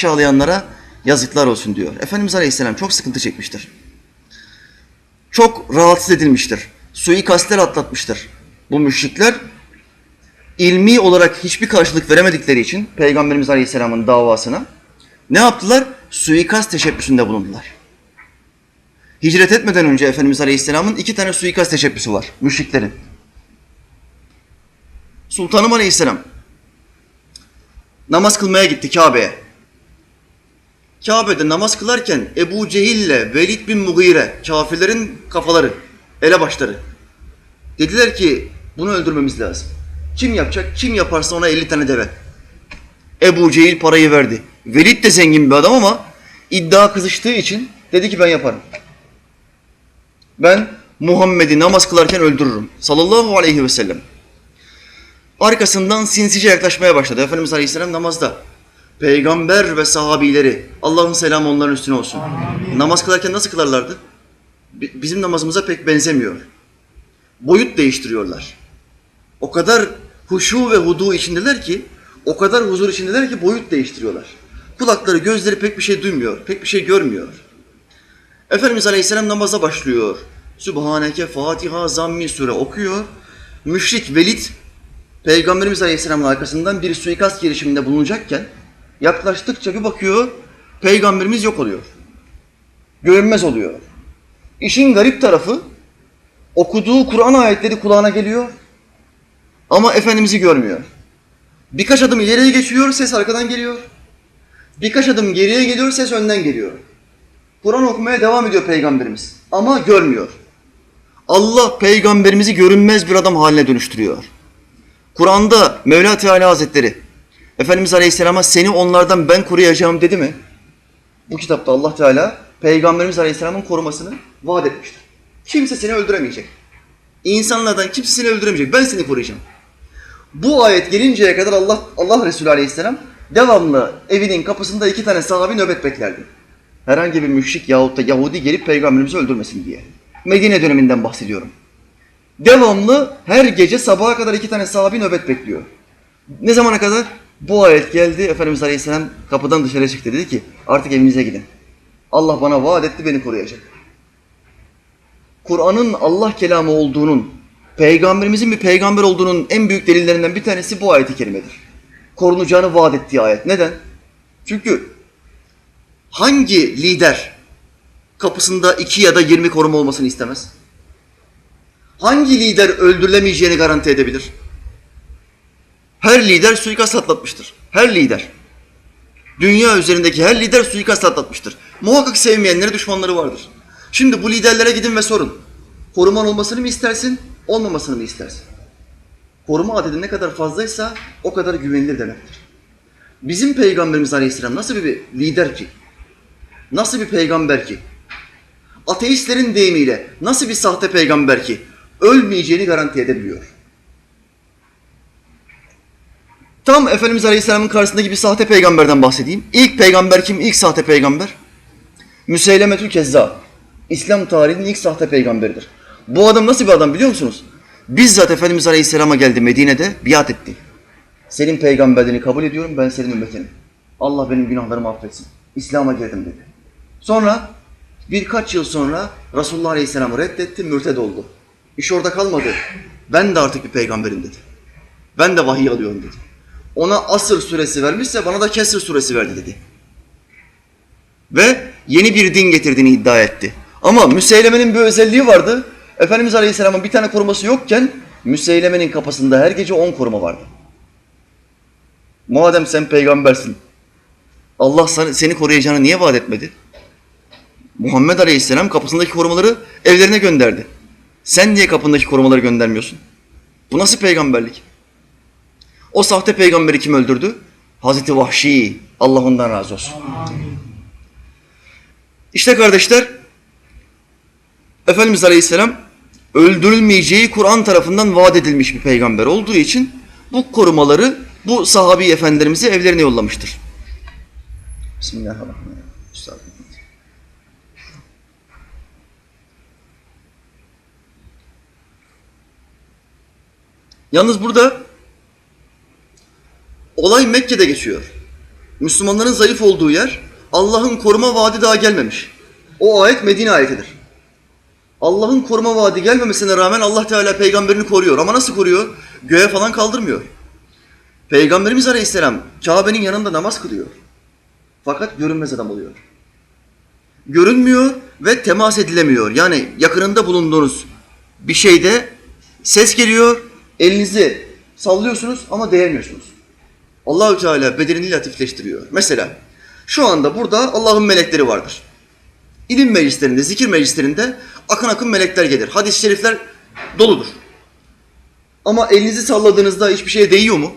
aşağılayanlara yazıklar olsun diyor. Efendimiz Aleyhisselam çok sıkıntı çekmiştir. Çok rahatsız edilmiştir. Suikastler atlatmıştır. Bu müşrikler ilmi olarak hiçbir karşılık veremedikleri için Peygamberimiz Aleyhisselam'ın davasına ne yaptılar? Suikast teşebbüsünde bulundular. Hicret etmeden önce Efendimiz Aleyhisselam'ın iki tane suikast teşebbüsü var müşriklerin. Sultanım Aleyhisselam namaz kılmaya gitti Kabe'ye. Kabe'de namaz kılarken Ebu Cehil'le Velid bin Mughire, kafirlerin kafaları, elebaşları. Dediler ki bunu öldürmemiz lazım. Kim yapacak? Kim yaparsa ona 50 tane deve. Ebu Cehil parayı verdi. Velid de zengin bir adam ama iddia kızıştığı için dedi ki ben yaparım. Ben Muhammed'i namaz kılarken öldürürüm. Sallallahu aleyhi ve sellem. Arkasından sinsice yaklaşmaya başladı. Efendimiz Aleyhisselam namazda. Peygamber ve sahabileri, Allah'ın selamı onların üstüne olsun. Namaz kılarken nasıl kılarlardı? Bi- Bizim namazımıza pek benzemiyor. Boyut değiştiriyorlar. O kadar huşu ve hudu içindeler ki, o kadar huzur içindeler ki boyut değiştiriyorlar. Kulakları, gözleri pek bir şey duymuyor, pek bir şey görmüyor. Efendimiz Aleyhisselam namaza başlıyor. Sübhaneke Fatiha Zammi Sure okuyor. Müşrik Velid Peygamberimiz Aleyhisselam'ın arkasından bir suikast girişiminde bulunacakken yaklaştıkça bir bakıyor Peygamberimiz yok oluyor. Görünmez oluyor. İşin garip tarafı okuduğu Kur'an ayetleri kulağına geliyor ama Efendimiz'i görmüyor. Birkaç adım ileriye geçiyor, ses arkadan geliyor. Birkaç adım geriye geliyor, ses önden geliyor. Kur'an okumaya devam ediyor Peygamberimiz ama görmüyor. Allah Peygamberimizi görünmez bir adam haline dönüştürüyor. Kur'an'da Mevla Teala Hazretleri Efendimiz Aleyhisselam'a seni onlardan ben koruyacağım dedi mi? Bu kitapta Allah Teala Peygamberimiz Aleyhisselam'ın korumasını vaat etmiştir. Kimse seni öldüremeyecek. İnsanlardan kimse seni öldüremeyecek. Ben seni koruyacağım. Bu ayet gelinceye kadar Allah Allah Resulü Aleyhisselam devamlı evinin kapısında iki tane sahabi nöbet beklerdi. Herhangi bir müşrik yahut da Yahudi gelip peygamberimizi öldürmesin diye. Medine döneminden bahsediyorum. Devamlı her gece sabaha kadar iki tane sahabi nöbet bekliyor. Ne zamana kadar? Bu ayet geldi. Efendimiz Aleyhisselam kapıdan dışarı çıktı. Dedi ki artık evinize gidin. Allah bana vaat etti beni koruyacak. Kur'an'ın Allah kelamı olduğunun, peygamberimizin bir peygamber olduğunun en büyük delillerinden bir tanesi bu ayeti kerimedir. Korunacağını vaat ettiği ayet. Neden? Çünkü hangi lider kapısında iki ya da yirmi koruma olmasını istemez? Hangi lider öldürülemeyeceğini garanti edebilir? Her lider suikast atlatmıştır. Her lider. Dünya üzerindeki her lider suikast atlatmıştır. Muhakkak sevmeyenleri, düşmanları vardır. Şimdi bu liderlere gidin ve sorun. Koruman olmasını mı istersin, olmamasını mı istersin? Koruma adedi ne kadar fazlaysa o kadar güvenilir demektir. Bizim Peygamberimiz Aleyhisselam nasıl bir lider ki? Nasıl bir peygamber ki? Ateistlerin deyimiyle nasıl bir sahte peygamber ki? Ölmeyeceğini garanti edebiliyor. Tam Efendimiz Aleyhisselam'ın karşısındaki bir sahte peygamberden bahsedeyim. İlk peygamber kim? İlk sahte peygamber? Müseylemetül Kezzab. İslam tarihinin ilk sahte peygamberidir. Bu adam nasıl bir adam biliyor musunuz? Bizzat Efendimiz Aleyhisselam'a geldi Medine'de biat etti. Senin peygamberliğini kabul ediyorum ben senin ümmetinim. Allah benim günahlarımı affetsin. İslam'a girdim dedi. Sonra birkaç yıl sonra Resulullah Aleyhisselam'ı reddetti, mürted oldu. İş orada kalmadı. Ben de artık bir peygamberim dedi. Ben de vahiy alıyorum dedi. Ona asır suresi vermişse bana da kesir suresi verdi dedi. Ve yeni bir din getirdiğini iddia etti. Ama Müseyleme'nin bir özelliği vardı. Efendimiz Aleyhisselam'ın bir tane koruması yokken Müseyleme'nin kapısında her gece on koruma vardı. Madem sen peygambersin, Allah seni koruyacağını niye vaat etmedi? Muhammed Aleyhisselam kapısındaki korumaları evlerine gönderdi. Sen niye kapındaki korumaları göndermiyorsun? Bu nasıl peygamberlik? O sahte peygamberi kim öldürdü? Hazreti Vahşi. Allah ondan razı olsun. İşte kardeşler, Efendimiz Aleyhisselam öldürülmeyeceği Kur'an tarafından vaat edilmiş bir peygamber olduğu için bu korumaları bu sahabi efendilerimizi evlerine yollamıştır. Bismillahirrahmanirrahim. Yalnız burada olay Mekke'de geçiyor. Müslümanların zayıf olduğu yer Allah'ın koruma vaadi daha gelmemiş. O ayet Medine ayetidir. Allah'ın koruma vaadi gelmemesine rağmen Allah Teala peygamberini koruyor. Ama nasıl koruyor? Göğe falan kaldırmıyor. Peygamberimiz Aleyhisselam Kabe'nin yanında namaz kılıyor. Fakat görünmez adam oluyor. Görünmüyor ve temas edilemiyor. Yani yakınında bulunduğunuz bir şeyde ses geliyor, elinizi sallıyorsunuz ama değmiyorsunuz. Allahü Teala bedenini latifleştiriyor. Mesela şu anda burada Allah'ın melekleri vardır. İlim meclislerinde, zikir meclislerinde akın akın melekler gelir. Hadis-i şerifler doludur. Ama elinizi salladığınızda hiçbir şeye değiyor mu?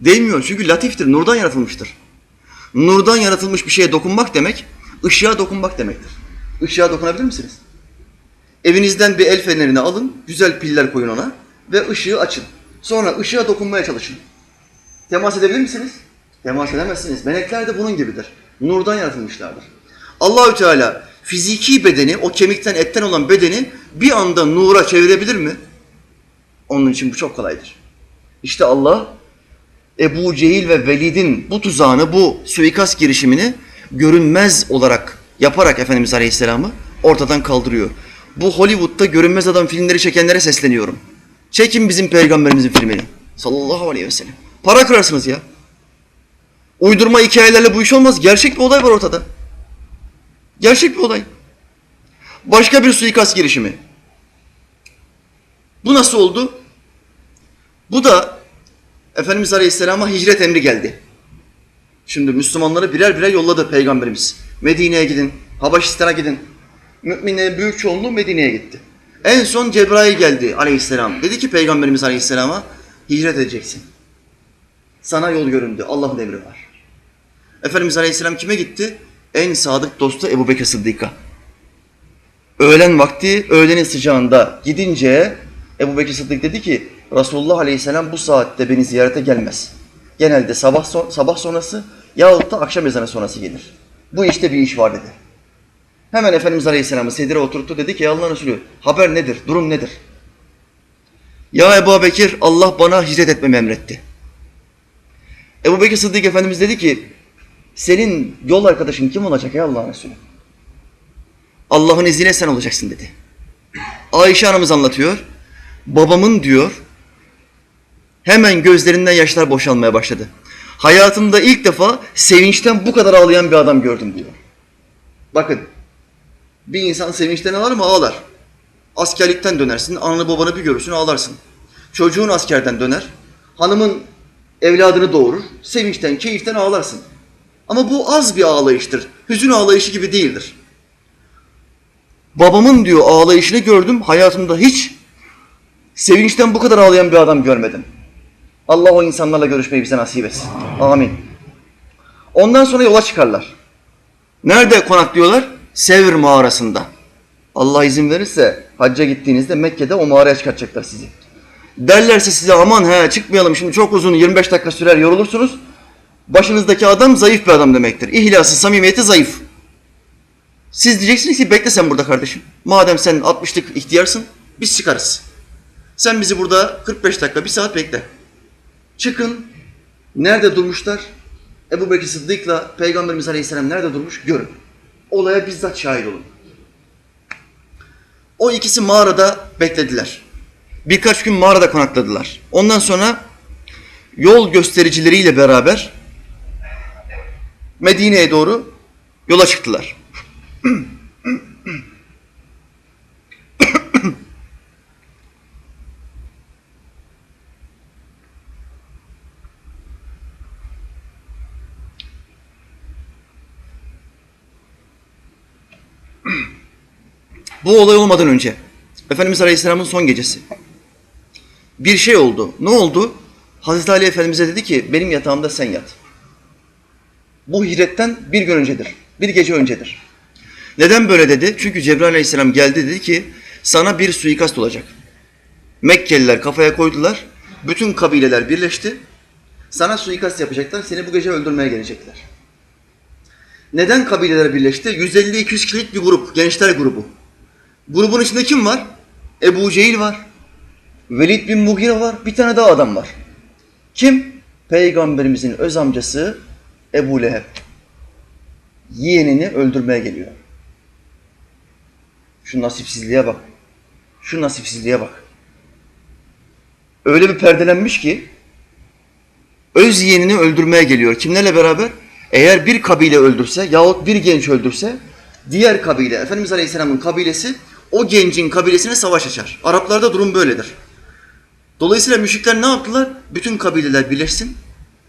Değmiyor çünkü latiftir, nurdan yaratılmıştır. Nurdan yaratılmış bir şeye dokunmak demek, ışığa dokunmak demektir. Işığa dokunabilir misiniz? Evinizden bir el fenerini alın, güzel piller koyun ona ve ışığı açın. Sonra ışığa dokunmaya çalışın. Temas edebilir misiniz? Temas edemezsiniz. Melekler de bunun gibidir. Nurdan yaratılmışlardır. Allahü Teala fiziki bedeni, o kemikten etten olan bedeni bir anda nura çevirebilir mi? Onun için bu çok kolaydır. İşte Allah Ebu Cehil ve Velid'in bu tuzağını, bu suikast girişimini görünmez olarak yaparak Efendimiz Aleyhisselam'ı ortadan kaldırıyor. Bu Hollywood'da görünmez adam filmleri çekenlere sesleniyorum. Çekin bizim peygamberimizin filmini. Sallallahu aleyhi ve sellem. Para kırarsınız ya. Uydurma hikayelerle bu iş olmaz. Gerçek bir olay var ortada. Gerçek bir olay. Başka bir suikast girişimi. Bu nasıl oldu? Bu da Efendimiz Aleyhisselam'a hicret emri geldi. Şimdi Müslümanları birer birer yolladı Peygamberimiz. Medine'ye gidin, Habeşistan'a gidin. Müminlerin büyük çoğunluğu Medine'ye gitti. En son Cebrail geldi aleyhisselam. Dedi ki Peygamberimiz Aleyhisselam'a hicret edeceksin. Sana yol göründü. Allah'ın emri var. Efendimiz Aleyhisselam kime gitti? En sadık dostu Ebu Bekir Sıddık'a. Öğlen vakti, öğlenin sıcağında gidince Ebu Bekir Sıddık dedi ki Resulullah Aleyhisselam bu saatte beni ziyarete gelmez. Genelde sabah son- sabah sonrası yahut da akşam ezanı sonrası gelir. Bu işte bir iş var dedi. Hemen Efendimiz Aleyhisselam'ı sedire oturttu dedi ki "Ey Allah'ın Resulü haber nedir, durum nedir? Ya Ebu Bekir Allah bana hicret etmemi emretti. Ebu Bekir Sıddık Efendimiz dedi ki senin yol arkadaşın kim olacak ey Allah'ın Resulü? Allah'ın izniyle sen olacaksın dedi. Ayşe anamız anlatıyor. Babamın diyor hemen gözlerinden yaşlar boşalmaya başladı. Hayatımda ilk defa sevinçten bu kadar ağlayan bir adam gördüm diyor. Bakın bir insan sevinçten ağlar mı? Ağlar. Askerlikten dönersin, ananı babanı bir görürsün ağlarsın. Çocuğun askerden döner, hanımın evladını doğurur, sevinçten, keyiften ağlarsın. Ama bu az bir ağlayıştır. Hüzün ağlayışı gibi değildir. Babamın diyor ağlayışını gördüm, hayatımda hiç sevinçten bu kadar ağlayan bir adam görmedim. Allah o insanlarla görüşmeyi bize nasip etsin. Amin. Ondan sonra yola çıkarlar. Nerede konaklıyorlar? Sevr mağarasında. Allah izin verirse hacca gittiğinizde Mekke'de o mağaraya çıkartacaklar sizi. Derlerse size aman he çıkmayalım şimdi çok uzun 25 dakika sürer yorulursunuz. Başınızdaki adam zayıf bir adam demektir. İhlası, samimiyeti zayıf. Siz diyeceksiniz ki bekle sen burada kardeşim. Madem sen 60'lık ihtiyarsın biz çıkarız. Sen bizi burada 45 dakika, bir saat bekle. Çıkın. Nerede durmuşlar? Ebu Bekir Sıddık'la Peygamberimiz Aleyhisselam nerede durmuş? Görün. Olaya bizzat şahit olun. O ikisi mağarada beklediler. Birkaç gün mağarada konakladılar. Ondan sonra yol göstericileriyle beraber Medine'ye doğru yola çıktılar. Bu olay olmadan önce Efendimiz Aleyhisselam'ın son gecesi. Bir şey oldu. Ne oldu? Hazreti Ali Efendimiz'e dedi ki benim yatağımda sen yat. Bu hicretten bir gün öncedir. Bir gece öncedir. Neden böyle dedi? Çünkü Cebrail Aleyhisselam geldi dedi ki sana bir suikast olacak. Mekkeliler kafaya koydular. Bütün kabileler birleşti. Sana suikast yapacaklar. Seni bu gece öldürmeye gelecekler. Neden kabileler birleşti? 150-200 kişilik bir grup, gençler grubu. Grubun içinde kim var? Ebu Cehil var. Velid bin Mughire var. Bir tane daha adam var. Kim? Peygamberimizin öz amcası Ebu Leheb yeğenini öldürmeye geliyor. Şu nasipsizliğe bak. Şu nasipsizliğe bak. Öyle bir perdelenmiş ki öz yeğenini öldürmeye geliyor. Kimlerle beraber? Eğer bir kabile öldürse yahut bir genç öldürse diğer kabile, Efendimiz Aleyhisselam'ın kabilesi o gencin kabilesine savaş açar. Araplarda durum böyledir. Dolayısıyla müşrikler ne yaptılar? Bütün kabileler birleşsin.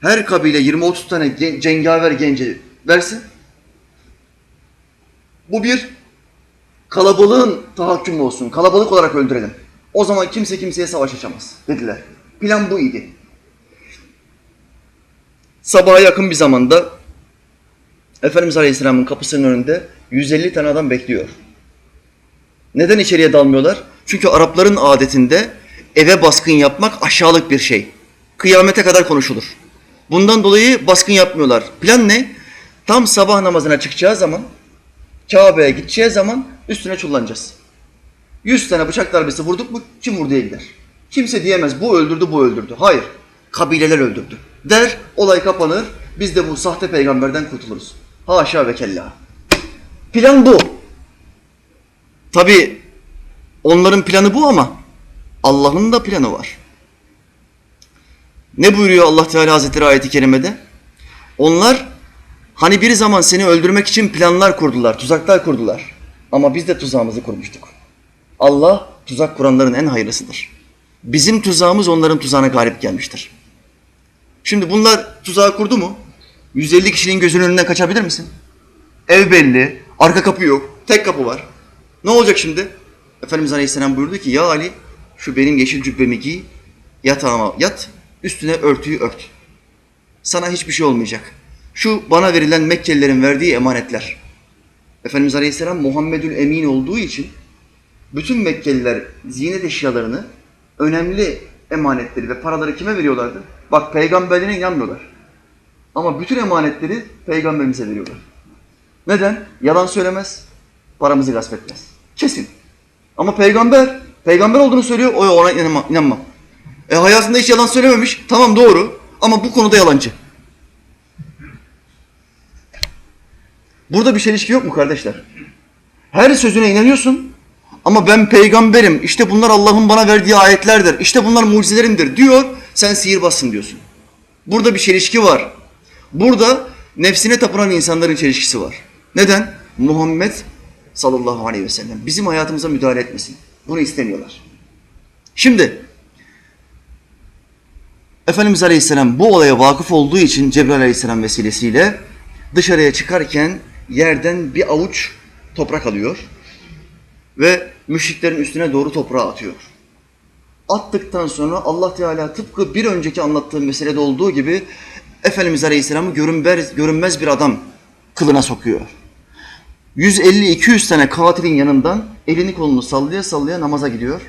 Her kabile 20-30 tane cengaver genci versin. Bu bir kalabalığın tahakkümü olsun. Kalabalık olarak öldürelim. O zaman kimse kimseye savaş açamaz dediler. Plan bu idi. Sabaha yakın bir zamanda Efendimiz Aleyhisselam'ın kapısının önünde 150 tane adam bekliyor. Neden içeriye dalmıyorlar? Çünkü Arapların adetinde eve baskın yapmak aşağılık bir şey. Kıyamete kadar konuşulur. Bundan dolayı baskın yapmıyorlar. Plan ne? Tam sabah namazına çıkacağı zaman, Kabe'ye gideceği zaman üstüne çullanacağız. 100 tane bıçak darbesi vurduk mu kim vurduya gider. Kimse diyemez bu öldürdü bu öldürdü. Hayır. Kabileler öldürdü. Der olay kapanır. Biz de bu sahte peygamberden kurtuluruz. Haşa ve kella. Plan bu. Tabi onların planı bu ama Allah'ın da planı var. Ne buyuruyor Allah Teala Hazretleri ayeti kerimede? Onlar hani bir zaman seni öldürmek için planlar kurdular, tuzaklar kurdular. Ama biz de tuzağımızı kurmuştuk. Allah tuzak kuranların en hayırlısıdır. Bizim tuzağımız onların tuzağına galip gelmiştir. Şimdi bunlar tuzağı kurdu mu? 150 kişinin gözünün önünden kaçabilir misin? Ev belli, arka kapı yok, tek kapı var. Ne olacak şimdi? Efendimiz Aleyhisselam buyurdu ki ya Ali şu benim yeşil cübbemi giy, yatağıma yat, üstüne örtüyü ört. Sana hiçbir şey olmayacak. Şu bana verilen Mekkelilerin verdiği emanetler. Efendimiz Aleyhisselam Muhammedül Emin olduğu için bütün Mekkeliler ziynet eşyalarını, önemli emanetleri ve paraları kime veriyorlardı? Bak peygamberine inanmıyorlar. Ama bütün emanetleri peygamberimize veriyorlar. Neden? Yalan söylemez, paramızı gasp etmez. Kesin. Ama peygamber, peygamber olduğunu söylüyor, o ona inanma. inanma. E hayatında hiç yalan söylememiş, tamam doğru ama bu konuda yalancı. Burada bir çelişki yok mu kardeşler? Her sözüne inanıyorsun ama ben peygamberim, işte bunlar Allah'ın bana verdiği ayetlerdir, işte bunlar mucizelerimdir diyor, sen sihirbazsın diyorsun. Burada bir çelişki var. Burada nefsine tapınan insanların çelişkisi var. Neden? Muhammed sallallahu aleyhi ve sellem bizim hayatımıza müdahale etmesin. Bunu istemiyorlar. Şimdi Efendimiz Aleyhisselam bu olaya vakıf olduğu için Cebrail Aleyhisselam vesilesiyle dışarıya çıkarken yerden bir avuç toprak alıyor ve müşriklerin üstüne doğru toprağı atıyor. Attıktan sonra Allah Teala tıpkı bir önceki anlattığım meselede olduğu gibi Efendimiz Aleyhisselam'ı görünmez, görünmez bir adam kılına sokuyor. 150-200 tane katilin yanından elini kolunu sallaya sallaya namaza gidiyor.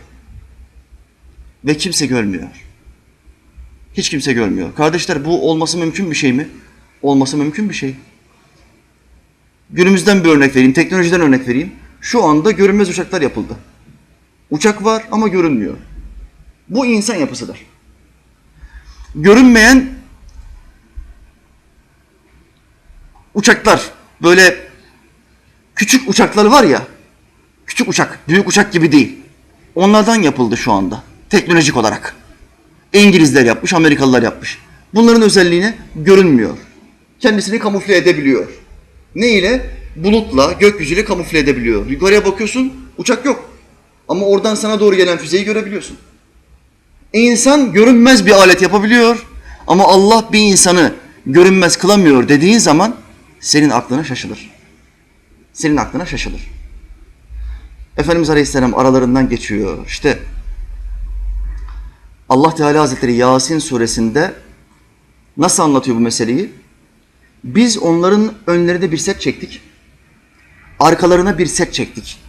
Ve kimse görmüyor. Hiç kimse görmüyor. Kardeşler bu olması mümkün bir şey mi? Olması mümkün bir şey. Günümüzden bir örnek vereyim, teknolojiden örnek vereyim. Şu anda görünmez uçaklar yapıldı. Uçak var ama görünmüyor. Bu insan yapısıdır. Görünmeyen uçaklar, böyle küçük uçaklar var ya, küçük uçak, büyük uçak gibi değil. Onlardan yapıldı şu anda, teknolojik olarak. İngilizler yapmış, Amerikalılar yapmış. Bunların özelliğine görünmüyor. Kendisini kamufle edebiliyor. Ne ile? Bulutla, gökyüzüyle kamufle edebiliyor. Yukarıya bakıyorsun, uçak yok. Ama oradan sana doğru gelen füzeyi görebiliyorsun. İnsan görünmez bir alet yapabiliyor ama Allah bir insanı görünmez kılamıyor dediğin zaman senin aklına şaşılır. Senin aklına şaşılır. Efendimiz Aleyhisselam aralarından geçiyor. İşte Allah Teala Hazretleri Yasin suresinde nasıl anlatıyor bu meseleyi? Biz onların önlerine bir set çektik. Arkalarına bir set çektik.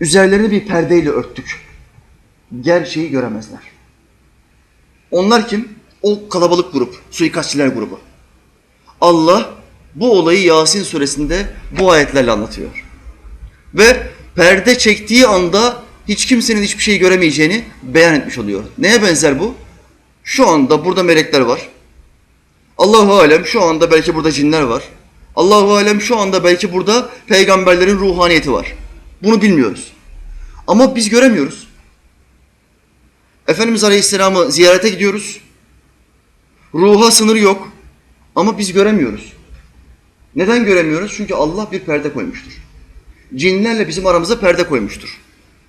Üzerlerini bir perdeyle örttük. Gerçeği göremezler. Onlar kim? O kalabalık grup, suikastçiler grubu. Allah bu olayı Yasin suresinde bu ayetlerle anlatıyor. Ve perde çektiği anda hiç kimsenin hiçbir şey göremeyeceğini beyan etmiş oluyor. Neye benzer bu? Şu anda burada melekler var. Allahu alem şu anda belki burada cinler var. Allahu alem şu anda belki burada peygamberlerin ruhaniyeti var. Bunu bilmiyoruz. Ama biz göremiyoruz. Efendimiz Aleyhisselam'ı ziyarete gidiyoruz. Ruha sınır yok. Ama biz göremiyoruz. Neden göremiyoruz? Çünkü Allah bir perde koymuştur. Cinlerle bizim aramıza perde koymuştur.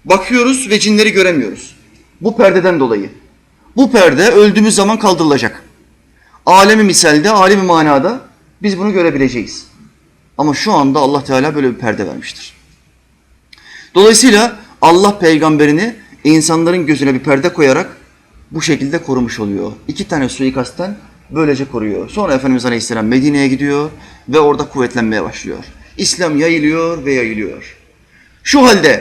Bakıyoruz ve cinleri göremiyoruz. Bu perdeden dolayı. Bu perde öldüğümüz zaman kaldırılacak. Alemi misalde, alemi manada biz bunu görebileceğiz. Ama şu anda Allah Teala böyle bir perde vermiştir. Dolayısıyla Allah peygamberini insanların gözüne bir perde koyarak bu şekilde korumuş oluyor. İki tane suikastten böylece koruyor. Sonra Efendimiz Aleyhisselam Medine'ye gidiyor ve orada kuvvetlenmeye başlıyor. İslam yayılıyor ve yayılıyor. Şu halde